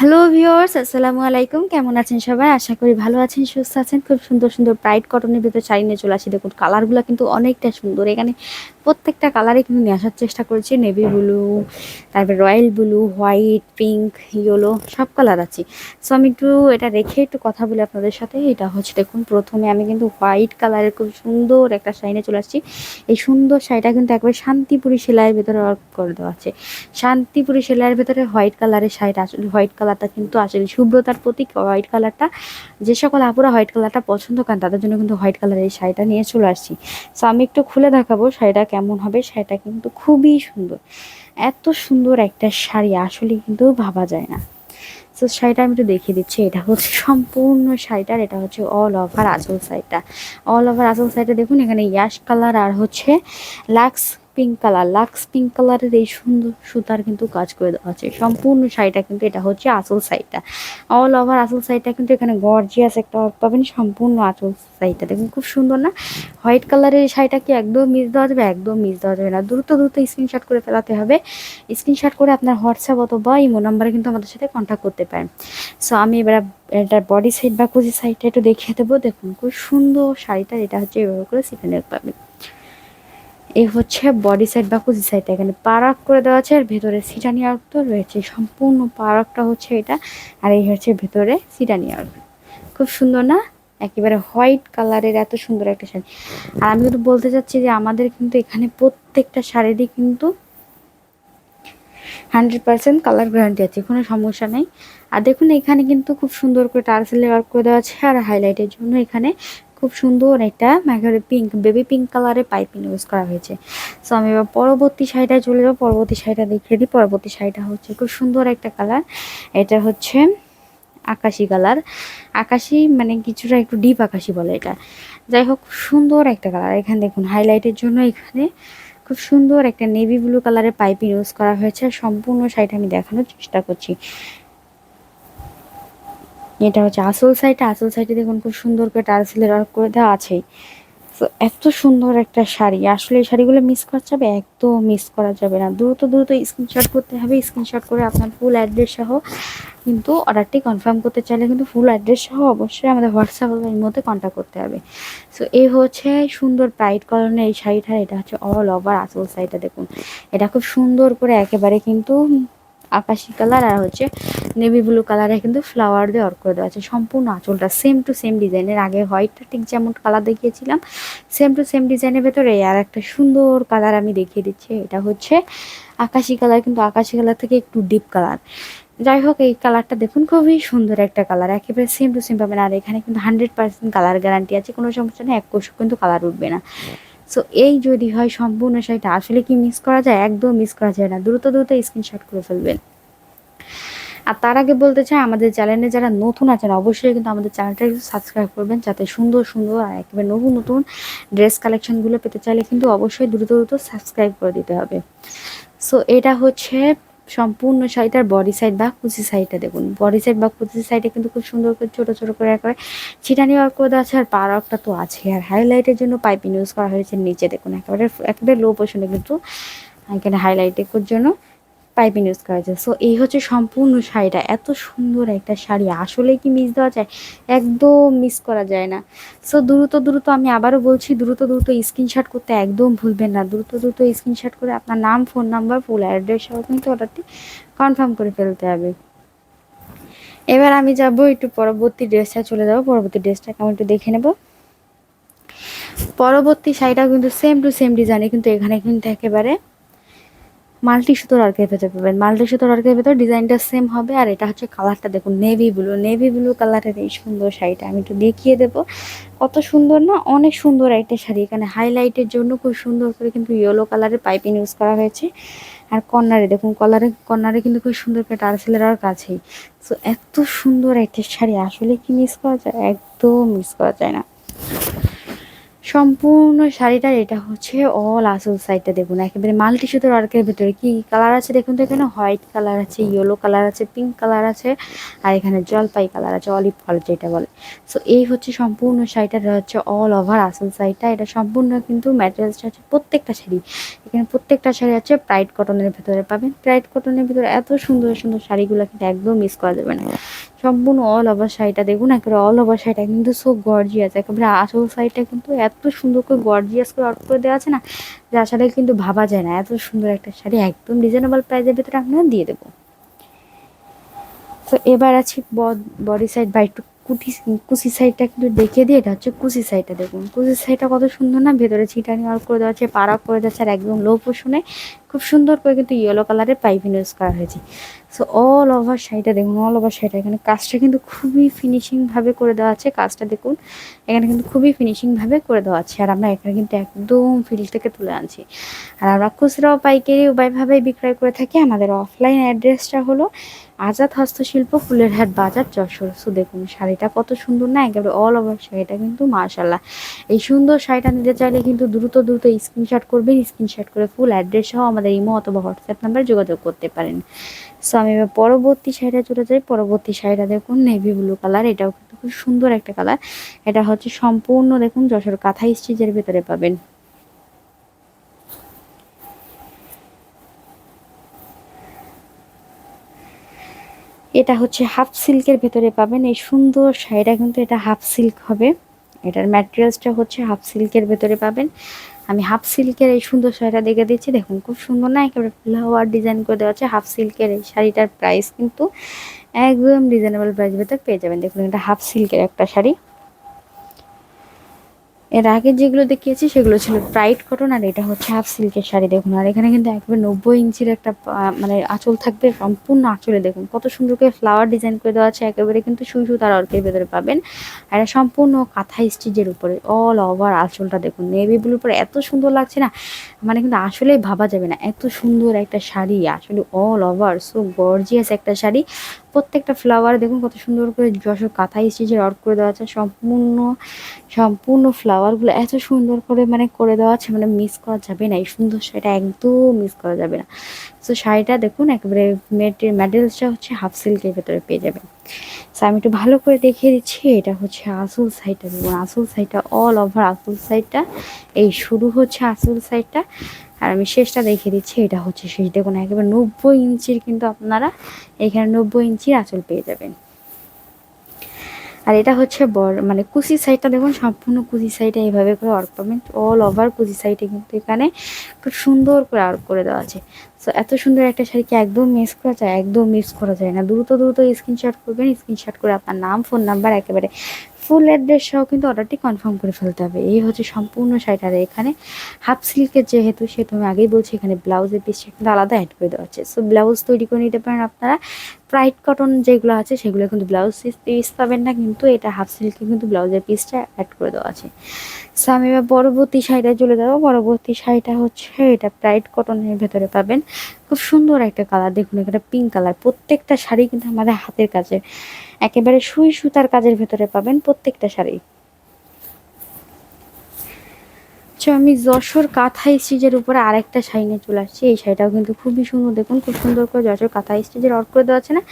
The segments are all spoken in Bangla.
হ্যালো ভিওর্স আসসালামু আলাইকুম। কেমন আছেন সবাই? আশা করি ভালো আছেন, সুস্থ আছেন। খুব সুন্দর সুন্দর ব্রাইট কটনের ভিতরে শাড়ি নিয়ে চলে আসি। দেখুন কালারগুলো কিন্তু অনেকটা সুন্দর। এখানে প্রত্যেকটা কালারে কিন্তু নিয়ে আসার চেষ্টা করেছি। নেভি ব্লু তারপরে royal blue white pink yellow সব কালার আছে। সো আমি একটু এটা রেখে একটু কথা বলি আপনাদের সাথে। এটা হচ্ছে দেখুন, প্রথমে আমি কিন্তু হোয়াইট কালারের খুব সুন্দর একটা শাড়ি নিয়ে চলে আসছি। এই সুন্দর শাড়িটা কিন্তু একবার শান্তিপুরি সেলাইয়ের ভেতরে ওয়ার্ক করে দেওয়া আছে। শান্তিপুরি সেলাইয়ের ভেতরে হোয়াইট কালারের শাড়িটা আসলে হোয়াইট কালারটা কিন্তু আসলে শুভ্রতার প্রতীক হোয়াইট কালারটা যে সকল আপুরা হোয়াইট কালারটা পছন্দ করেন, তাদের জন্য কিন্তু হোয়াইট কালারের এই শাড়িটা নিয়ে চলে আসছি। সো আমি একটু খুলে দেখাবো শাড়িটা কেমন হবে শাড়িটা কিন্তু খুবই সুন্দর। এত সুন্দর একটা শাড়ি আসলে কিন্তু ভাবা যায় না। তো শাড়িটা আমি একটু দেখিয়ে দিচ্ছি। এটা হচ্ছে সম্পূর্ণ শাড়িটার, এটা হচ্ছে অল ওভার আঁচল শাড়িটা। অল ওভার আঁচল শাড়িটা দেখুন, এখানে ইয়াশ কালার আর হচ্ছে lux pink colour lux pink কালারের এই সুন্দর সুতার কিন্তু কাজ করে দেওয়া আছে সম্পূর্ণ শাড়িটা কিন্তু এটা হচ্ছে আসল সাইডটা অল ওভার আসল সাইডটা কিন্তু এখানে গর্জিয়াস একটা পাবেন, সম্পূর্ণ আসল সাইডটা দেখুন, খুব সুন্দর না? হোয়াইট কালারের শাড়িটা কি একদম মিস দেওয়া যাবে? একদম মিস দেওয়া যাবে না। দ্রুত দ্রুত স্ক্রিনশট করে ফেলাতে হবে। স্ক্রিনশট করে আপনার হোয়াটসঅ্যাপ অথবা ইমো নাম্বারে কিন্তু আমাদের সাথে কন্ট্যাক্ট করতে পারেন। সো আমি এবার এটার বডি সাইড বা কুচি সাইডটা একটু দেখিয়ে দেবো। দেখুন, খুব সুন্দর শাড়িটা এটা হচ্ছে এভাবে করে সিফেনে পাবেন। এই হচ্ছে বডি সাইড বা কুচি সাইডটা এখানে পারাক করে দেওয়া আছে, আর ভেতরে সিটানি তো রয়েছে। সম্পূর্ণ পারাকটা হচ্ছে এটা, আর এই হচ্ছে ভেতরে সিটানি আর্ক খুব সুন্দর না? একেবারে হোয়াইট কালারের এত সুন্দর একটা শাড়ি। আর আমি কিন্তু বলতে চাচ্ছি যে আমাদের কিন্তু এখানে প্রত্যেকটা শাড়িরই কিন্তু হান্ড্রেড পার্সেন্ট কালার গ্যারান্টি আছে, কোনো সমস্যা নেই। আর দেখুন, এখানে কিন্তু খুব সুন্দর করে টার্সেলে ওয়ার্ক করে দেওয়া আছে, আর হাইলাইটের জন্য এখানে খুব সুন্দর একটা ম্যাগারে পিঙ্ক বেবি পিঙ্ক কালারের পাইপিং ইউজ করা হয়েছে। সো আমি এবার পরবর্তী শাড়িটায় চলে যাব। পরবর্তী শাড়িটা দেখিয়ে দিই। পরবর্তী শাড়িটা হচ্ছে খুব সুন্দর একটা কালার এটা হচ্ছে আকাশি কালার আকাশি মানে কিছুটা একটু ডিপ আকাশি বলে এটা। যাই হোক সুন্দর একটা কালার এখানে দেখুন হাইলাইটের জন্য এখানে খুব সুন্দর একটা নেভি ব্লু কালারের পাইপিং ইউজ করা হয়েছে। সম্পূর্ণ শাড়িটা আমি দেখানোর চেষ্টা করছি। এটা হচ্ছে আসল সাইডে আসল সাইডে দেখুন খুব সুন্দর করে টার্সেলের ওয়ার্ক করে দেওয়া আছেই তো এত সুন্দর একটা শাড়ি। আসলে এই শাড়িগুলো মিস করা যাবে? একদম মিস করা যাবে না। দ্রুত দ্রুত স্ক্রিনশট করতে হবে। স্ক্রিনশট করে আপনার ফুল অ্যাড্রেস সহ কিন্তু অর্ডারটি কনফার্ম করতে চাইলে কিন্তু ফুল অ্যাড্রেস সহ অবশ্যই আমাদের হোয়াটসঅ্যাপ এর মধ্যে কন্ট্যাক্ট করতে হবে। সো এই হচ্ছে সুন্দর ব্রাইট কালারের এই শাড়িটা। এটা হচ্ছে অল ওভার আসল শাড়িটা দেখুন। এটা খুব সুন্দর করে একেবারে কিন্তু আকাশি কালার আর হচ্ছে নেভি ব্লু কালারে কিন্তু ফ্লাওয়ার দিয়ে অর্ক করে দেওয়া আছে। সম্পূর্ণ আঁচলটা সেম টু সেম ডিজাইনের আগে হোয়াইটটা ঠিক যেমন কালার দেখিয়েছিলাম সেম টু সেম ডিজাইনের ভেতরে আর একটা সুন্দর কালার আমি দেখিয়ে দিচ্ছি। এটা হচ্ছে আকাশি কালার কিন্তু আকাশি কালার থেকে একটু ডিপ কালার যাই হোক, এই কালারটা দেখুন, খুবই সুন্দর একটা কালার একেবারে সেম টু সেম পাবেন। আর এখানে কিন্তু হান্ড্রেড পার্সেন্ট কালার গ্যারান্টি আছে। কোনো সমস্যা নেই, এক কোষও কিন্তু কালার উঠবে না। সো এই যদি হয়, সম্পূর্ণ শাড়িটা আসলে কি মিস করা যায়? একদম মিস করা যায় না। দ্রুত দ্রুত স্ক্রিনশট করে ফেলবেন। আর তার আগে বলতে চাই, আমাদের চ্যানেলে যারা নতুন আছেন, অবশ্যই কিন্তু আমাদের চ্যানেলটা একটু সাবস্ক্রাইব করবেন, যাতে সুন্দর সুন্দর আর একেবারে নতুন নতুন ড্রেস কালেকশনগুলো পেতে চাইলে কিন্তু অবশ্যই দ্রুত দ্রুত সাবস্ক্রাইব করে দিতে হবে। সো এটা হচ্ছে সম্পূর্ণ শাড়িটার বডি সাইড বা কুচি সাইডটা দেখুন। বডি সাইড বা কুচি সাইডে কিন্তু খুব সুন্দর করে, ছোটো ছোটো করে করে ছিটানি ওয়ার্ক করে আছে আর পার ওয়ার্কটা তো আছে। আর হাইলাইটের জন্য পাইপিং ইউজ করা হয়েছে নিচে দেখুন, একেবারে একেবারে লো পোর্শনে কিন্তু এখানে হাইলাইটের জন্য পাইপিং ইউজ করা যায়। সো এই হচ্ছে সম্পূর্ণ শাড়িটা। এত সুন্দর একটা শাড়ি। আসলে কি মিস দেওয়া যায়? একদম মিস করা যায় না। সো দ্রুত দ্রুত আমি আবারও বলছি, দ্রুত দ্রুত স্ক্রিনশট করতে একদম ভুলবেন না। দ্রুত দ্রুত স্ক্রিনশট করে আপনার নাম ফোন নাম্বার ফুল অ্যাড্রেস সহ কিন্তু অর্ডারটি কনফার্ম করে ফেলতে হবে। এবার আমি যাব একটু পরবর্তী ড্রেসটা চলে যাব। পরবর্তী ড্রেসটা কেমন একটু দেখে নেব। পরবর্তী শাড়িটা কিন্তু সেম টু সেম ডিজাইনে কিন্তু এখানে কিন্তু একেবারে মাল্টি সুতোর আর্কের ভেতর পাবেন। মাল্টি সুতোর আর্কের ভেতর ডিজাইনটা সেম হবে। আর এটা হচ্ছে কালারটা দেখুন নেভি ব্লু নেভি ব্লু কালারের এই সুন্দর শাড়িটা আমি একটু দেখিয়ে দেব। কত সুন্দর না? অনেক সুন্দর একটা শাড়ি। এখানে হাইলাইটের জন্য খুব সুন্দর করে কিন্তু ইয়েলো কালারের পাইপিং ইউজ করা হয়েছে। আর কর্নারে দেখুন কলারে কর্নারে কিন্তু খুব সুন্দর করে টার্সেলের আর কাছেই। সো এত সুন্দর একটা শাড়ি। আসলে কি মিস করা যায়? একদম মিস করা যায় না। সম্পূর্ণ শাড়িটার এটা হচ্ছে অল আসল সাইডটা দেখুন। একেবারে মাল্টি সুতোর ওয়ার্কের ভেতরে কি কালার আছে দেখুন তো এখানে? হোয়াইট কালার আছে ইয়েলো কালার আছে পিঙ্ক কালার আছে, আর এখানে জলপাই কালার আছে অলিভ কালার যেটা বলে। সো এই হচ্ছে সম্পূর্ণ শাড়িটা হচ্ছে অল ওভার আসল সাইডটা এটা সম্পূর্ণ কিন্তু ম্যাটেরিয়ালসটা হচ্ছে প্রত্যেকটা শাড়ি। এখানে প্রত্যেকটা শাড়ি আছে প্রাইড কটনের ভেতরে পাবেন। প্রাইড কটনের ভিতরে এত সুন্দর সুন্দর শাড়িগুলো কিন্তু একদম মিস করা যাবে না। সম্পূর্ণ অল ওভার শাড়িটা দেখুন, একেবারে অল ওভার শাড়িটা, কিন্তু সো গর্জিয়াস একেবারে আসল শাড়িটা কিন্তু এত সুন্দর করে গর্জিয়াস করে অর্ডার করে দেওয়া আছে না যে আসলে কিন্তু ভাবা যায় না, এত সুন্দর একটা শাড়ি, একদম রিজনেবল প্রাইসের ভিতরে আপনারা দিয়ে দেবো। তো এবার আছি বডি সাইড বা একটু কুটি কুচি সাইডটা কিন্তু দেখিয়ে দিয়ে এটা হচ্ছে কুচি সাইডটা দেখুন। কুচি সাইডটা কত সুন্দর না, ভেতরে ছিটানি অল করে দেওয়া আছে পাড়া করে যাচ্ছে আর একদম লো পোষণে খুব সুন্দর করে কিন্তু ইয়েলো কালারের পাইপিং ইউজ করা হয়েছে। সো অল ওভার শাড়িটা দেখুন অল ওভার শাড়িটা এখানে কাজটা কিন্তু খুবই ফিনিশিংভাবে করে দেওয়া আছে। কাজটা দেখুন, এখানে কিন্তু খুবই ফিনিশিংভাবে করে দেওয়া আছে। আর আমরা এখানে কিন্তু একদম ফিল্ড থেকে তুলে আনছি। আর আমরা খুচরাও পাইকারি উভয়ভাবেই বিক্রয় করে থাকি। আমাদের অফলাইন অ্যাড্রেসটা হলো আজাদ হস্তশিল্প ফুলের হাট বাজার, যশোর। সো দেখুন, শাড়িটা কত সুন্দর না? একেবারে অল ওভার শাড়িটা কিন্তু মার্শাল্লাহ এই সুন্দর শাড়িটা নিতে চাইলে কিন্তু দ্রুত দ্রুত স্ক্রিনশট করবেন। স্ক্রিনশট করে ফুল অ্যাড্রেস সহ আমাদের ইমো অথবা হোয়াটসঅ্যাপ নাম্বার যোগাযোগ করতে পারেন। সো আমি এবার পরবর্তী শাড়িটা চলে যাই। পরবর্তী শাড়িটা দেখুন নেভি ব্লু কালার এটাও কিন্তু খুব সুন্দর একটা কালার এটা হচ্ছে সম্পূর্ণ দেখুন যশোর কাঁথা স্টিচের ভেতরে পাবেন। এটা হচ্ছে হাফ সিল্কের ভেতরে পাবেন। এই সুন্দর শাড়িটা কিন্তু এটা হাফ সিল্ক হবে। এটার ম্যাটেরিয়ালসটা হচ্ছে হাফ সিল্কের ভেতরে পাবেন। আমি হাফ সিল্কের এই সুন্দর শাড়িটা দেখে দিচ্ছি। দেখুন, খুব সুন্দর না? একেবারে ফ্লাওয়ার ডিজাইন করে দেওয়া আছে। হাফ সিল্কের এই শাড়িটার প্রাইস কিন্তু একদম রিজনেবল প্রাইস ভেতর পেয়ে যাবেন। দেখুন, এটা হাফ সিল্কের একটা শাড়ি। এর আগে যেগুলো দেখিয়েছি, সেগুলো ছিল ব্রাইট কটন আর এটা হচ্ছে হাফ সিল্কের শাড়ি দেখুন। আর এখানে কিন্তু একবার নব্বই ইঞ্চির একটা মানে আঁচল থাকবে, সম্পূর্ণ আঁচলে দেখুন। কত সুন্দর করে ফ্লাওয়ার ডিজাইন করে দেওয়া আছে, একেবারে কিন্তু সুই সুতার অর্কের ভেতরে পাবেন। আর সম্পূর্ণ কাঁথা স্টিচের উপরে অল ওভার আঁচলটা দেখুন। নেভি ব্লুর উপরে এত সুন্দর লাগছে না মানে কিন্তু আসলেই ভাবা যাবে না। এত সুন্দর একটা শাড়ি, আসলে অল ওভার সো গর্জিয়াস একটা শাড়ি। প্রত্যেকটা ফ্লাওয়ার দেখুন কত সুন্দর করে যশোর কাঁথা স্টিচের অর্ক করে দেওয়া আছে। সম্পূর্ণ সম্পূর্ণ ফ্লাওয়ারগুলো এত সুন্দর করে মানে করে দেওয়া আছে মানে মিস করা যাবে না। এই সুন্দর শাড়িটা একদম মিস করা যাবে না। সো শাড়িটা দেখুন একেবারে মেটের ম্যাডেলসটা হচ্ছে হাফ সিল্কের ভেতরে পেয়ে যাবেন। সো আমি একটু ভালো করে দেখিয়ে দিচ্ছি, এটা হচ্ছে আসল সাইডটা দেখুন, আসল সাইডটা অল ওভার আসল সাইডটা এই শুরু হচ্ছে আসল সাইডটা আর আমি শেষটা দেখিয়ে দিচ্ছি, এটা হচ্ছে শেষ। দেখুন, একেবারে নব্বই ইঞ্চির কিন্তু আপনারা এখানে নব্বই ইঞ্চির আঁচল পেয়ে যাবেন। আর এটা হচ্ছে বড় মানে কুচি সাইডটা দেখুন, সম্পূর্ণ কুচি সাইডে এইভাবে করে অর্ক পাবেন অল ওভার কুচি সাইডে কিন্তু এখানে খুব সুন্দর করে ওয়ার্ক করে দেওয়া আছে। সো এত সুন্দর একটা শাড়িকে একদম মিস করা যায়? একদম মিস করা যায় না। দ্রুত দ্রুত স্ক্রিনশট করবেন স্ক্রিনশট করে আপনার নাম ফোন নাম্বার একেবারে ফুল অ্যাড্রেস সহ কিন্তু অর্ডারটি কনফার্ম করে ফেলতে হবে। এই হচ্ছে সম্পূর্ণ শাড়িটার এখানে হাফ সিল্কের যেহেতু, সেহেতু আমি আগেই বলছি, এখানে ব্লাউজের পিসটা কিন্তু আলাদা অ্যাড করে দেওয়া হচ্ছে। সো ব্লাউজ তৈরি করে নিতে পারেন আপনারা। প্রাইড কটন যেগুলো আছে, সেগুলো কিন্তু ব্লাউজ পিস পাবেন না, কিন্তু এটা হাফ সিল্কে কিন্তু ব্লাউজের পিসটা অ্যাড করে দেওয়া আছে। সো আমি এবার পরবর্তী শাড়িটা চলে যাব। পরবর্তী শাড়িটা হচ্ছে এটা প্রাইড কটনের ভেতরে পাবেন। খুব সুন্দর একটা কালার দেখুন এখানে পিঙ্ক কালার প্রত্যেকটা শাড়ি কিন্তু আমাদের হাতের কাছে একেবারে সুই সুতার কাজের ভেতরে পাবেন প্রত্যেকটা শাড়ি। আচ্ছা আমি যশোর কাঁথা স্টিচের উপরে আরেকটা শাড়ি নিয়ে চলে আসছি। এই শাড়িটাও কিন্তু খুবই সুন্দর। দেখুন, খুব সুন্দর করে যশোর কাঁথা স্টিচের অর্ক করে দেওয়া আছে না?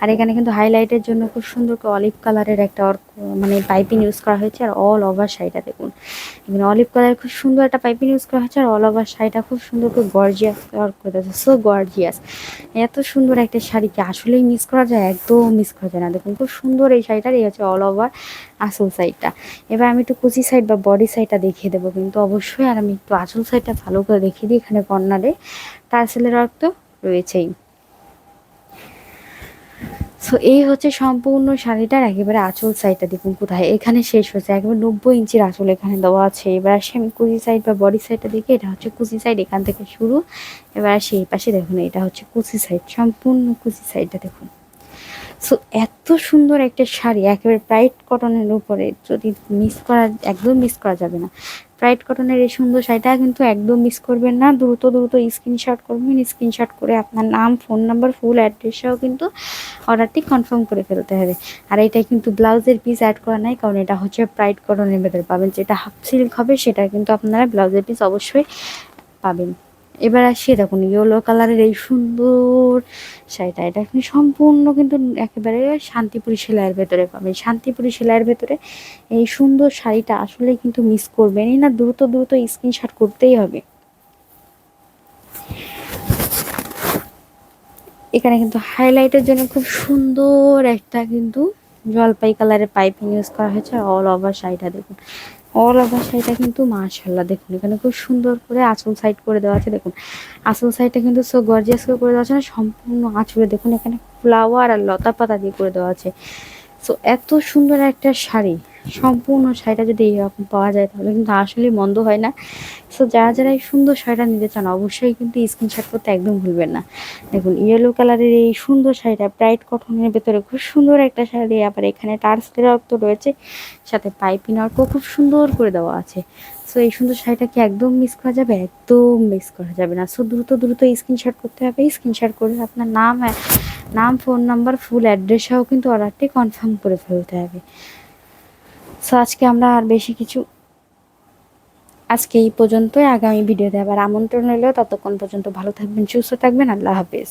আর এখানে কিন্তু হাইলাইটের জন্য খুব সুন্দর করে অলিভ কালারের একটা অর্ক মানে পাইপিং ইউজ করা হয়েছে। আর অল ওভার শাড়িটা দেখুন। এখানে অলিভ কালার খুব সুন্দর একটা পাইপিং ইউজ করা হয়েছে। আর অল ওভার শাড়িটা খুব সুন্দর করে গর্জিয়াস অর্ক করে দেওয়া সো গর্জিয়াস এত সুন্দর একটা শাড়িকে আসলেই মিস করা যায়? একদম মিস করা যায় না। দেখুন, খুব সুন্দর এই শাড়িটার এই হচ্ছে অল ওভার আসল সাইডটা এবার আমি একটু কুচি সাইড বা বডি সাইডটা দেখিয়ে দেবো কিন্তু অবশ্যই আর আমি একটু আঁচল সাইডটা ভালো করে দেখিয়ে দিই এখানে কর্নারে। টার্সেলের রক্ত রয়েছেই। সো এই হচ্ছে সম্পূর্ণ শাড়িটার একেবারে আঁচল সাইডটা দেখুন কোথায়। এখানে শেষ হয়েছে, একেবারে নব্বই ইঞ্চির আঁচল এখানে দেওয়া আছে। এবার আসে আমি কুচি সাইড বা বডি সাইডটা দেখি, এটা হচ্ছে কুচি সাইড এখান থেকে শুরু। এবার আসে এই পাশে, দেখুন, এটা হচ্ছে কুচি সাইড সম্পূর্ণ কুচি সাইডটা দেখুন। সো এত সুন্দর একটা শাড়ি, একেবারে ব্রাইট কটনের উপরে, যদি মিস করা, একদম মিস করা যাবে না। ব্রাইট কটনের এই সুন্দর শাড়িটা কিন্তু একদম মিস করবেন না। দ্রুত দ্রুত স্ক্রিনশট করবেন স্ক্রিনশট করে আপনার নাম ফোন নাম্বার ফুল অ্যাড্রেসটাও কিন্তু অর্ডারটি কনফার্ম করে ফেলতে হবে। আর এটা কিন্তু ব্লাউজের পিস অ্যাড করা নাই, কারণ এটা হচ্ছে ব্রাইট কটনের ভেতরে পাবেন। যেটা হাফ সিল্ক হবে, সেটা কিন্তু আপনারা ব্লাউজের পিস অবশ্যই পাবেন। এবার আসি দেখুন ইয়েলো কালারের এই সুন্দর শাড়িটা। এটা কিন্তু সম্পূর্ণ কিন্তু একেবারে শান্তিপুরি সেলাইয়ের ভেতরে পাবেন। শান্তিপুরি সেলাইয়ের ভেতরে এই সুন্দর শাড়িটা আসলে কিন্তু মিস করবেনই না, দ্রুত দ্রুত স্ক্রিনশট করতেই হবে। এখানে কিন্তু হাইলাইটের জন্য খুব সুন্দর একটা কিন্তু জলপাই কালারের পাইপিং ইউজ করা হয়েছে অল ওভার শাড়িটা দেখুন। অল ওভার শাড়িটা কিন্তু মাশাল্লাহ দেখুন, এখানে খুব সুন্দর করে আঁচল সাইড করে দেওয়া আছে, দেখুন। আঁচল সাইডটা কিন্তু সো গর্জিয়াস করে করে দেওয়া আছে না, সম্পূর্ণ আঁচলে দেখুন, এখানে ফ্লাওয়ার আর লতা পাতা দিয়ে করে দেওয়া আছে। সো এত সুন্দর একটা শাড়ি সম্পূর্ণ শাড়িটা যদি এরকম পাওয়া যায়, তাহলে কিন্তু আসলেই মন্দ হয় না। সো যারা যারা এই সুন্দর শাড়িটা নিতে চান, অবশ্যই কিন্তু স্ক্রিনশট করতে একদম ভুলবেন না। দেখুন ইয়েলো কালারের এই সুন্দর শাড়িটা ব্রাইট কটনের ভেতরে খুব সুন্দর একটা শাড়ি আবার এখানে টার্সের তো রয়েছে, সাথে পাইপিং ওয়ার্কও খুব সুন্দর করে দেওয়া আছে। সো এই সুন্দর শাড়িটা কি একদম মিস করা যাবে? একদম মিস করা যাবে না। সো দ্রুত দ্রুত স্ক্রিনশট করতে হবে। স্ক্রিনশট করে আপনার নাম নাম ফোন নাম্বার ফুল অ্যাড্রেসটাও কিন্তু অর্ডারটি কনফার্ম করে ফেলতে হবে। সো আজকে আমরা আর বেশি কিছু আজকে এই পর্যন্তই। আগামী ভিডিওতে আবার আমন্ত্রণ রইল। ততক্ষণ পর্যন্ত ভালো থাকবেন, সুস্থ থাকবেন। আল্লাহ হাফেজ।